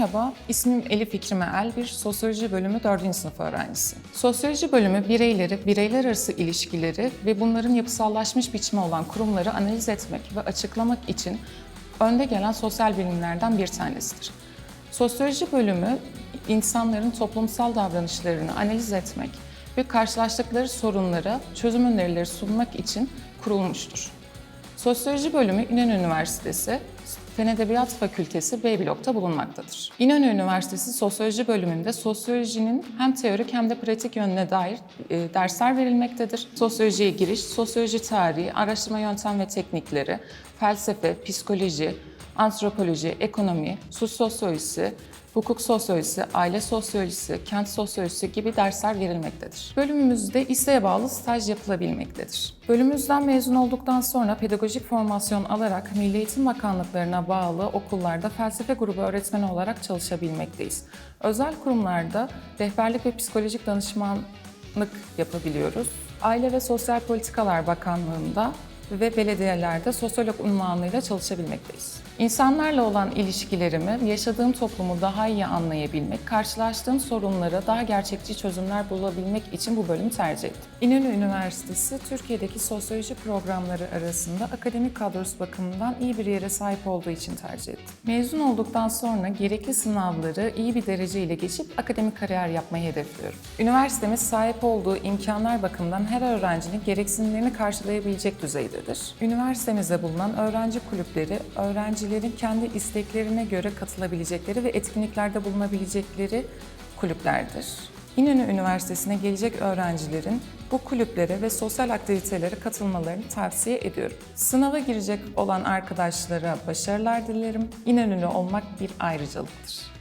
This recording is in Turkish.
Merhaba, ismim Elif İkrime El, bir sosyoloji bölümü 4. sınıf öğrencisi. Sosyoloji bölümü bireyleri, bireyler arası ilişkileri ve bunların yapısallaşmış biçimi olan kurumları analiz etmek ve açıklamak için önde gelen sosyal bilimlerden bir tanesidir. Sosyoloji bölümü insanların toplumsal davranışlarını analiz etmek ve karşılaştıkları sorunlara çözüm önerileri sunmak için kurulmuştur. Sosyoloji bölümü İnönü Üniversitesi Fen Edebiyat Fakültesi B blokta bulunmaktadır. İnönü Üniversitesi Sosyoloji bölümünde sosyolojinin hem teorik hem de pratik yönüne dair e, dersler verilmektedir. Sosyolojiye giriş, sosyoloji tarihi, araştırma yöntem ve teknikleri, felsefe, psikoloji, antropoloji, ekonomi, suç sosyolojisi, hukuk sosyolojisi, aile sosyolojisi, kent sosyolojisi gibi dersler verilmektedir. Bölümümüzde isteğe bağlı staj yapılabilmektedir. Bölümümüzden mezun olduktan sonra pedagojik formasyon alarak Milli Eğitim Bakanlıklarına bağlı okullarda felsefe grubu öğretmeni olarak çalışabilmekteyiz. Özel kurumlarda rehberlik ve psikolojik danışmanlık yapabiliyoruz. Aile ve Sosyal Politikalar Bakanlığı'nda ve belediyelerde sosyolog unvanıyla çalışabilmekteyiz. İnsanlarla olan ilişkilerimi, yaşadığım toplumu daha iyi anlayabilmek, karşılaştığım sorunlara daha gerçekçi çözümler bulabilmek için bu bölümü tercih ettim. İnönü Üniversitesi, Türkiye'deki sosyoloji programları arasında akademik kadrosu bakımından iyi bir yere sahip olduğu için tercih ettim. Mezun olduktan sonra gerekli sınavları iyi bir dereceyle geçip akademik kariyer yapmayı hedefliyorum. Üniversitemiz sahip olduğu imkanlar bakımından her öğrencinin gereksinimlerini karşılayabilecek düzeydedir. Üniversitemizde bulunan öğrenci kulüpleri, öğrencilerin kendi isteklerine göre katılabilecekleri ve etkinliklerde bulunabilecekleri kulüplerdir. İnönü Üniversitesi'ne gelecek öğrencilerin bu kulüplere ve sosyal aktivitelere katılmalarını tavsiye ediyorum. Sınava girecek olan arkadaşlara başarılar dilerim. İnönülü olmak bir ayrıcalıktır.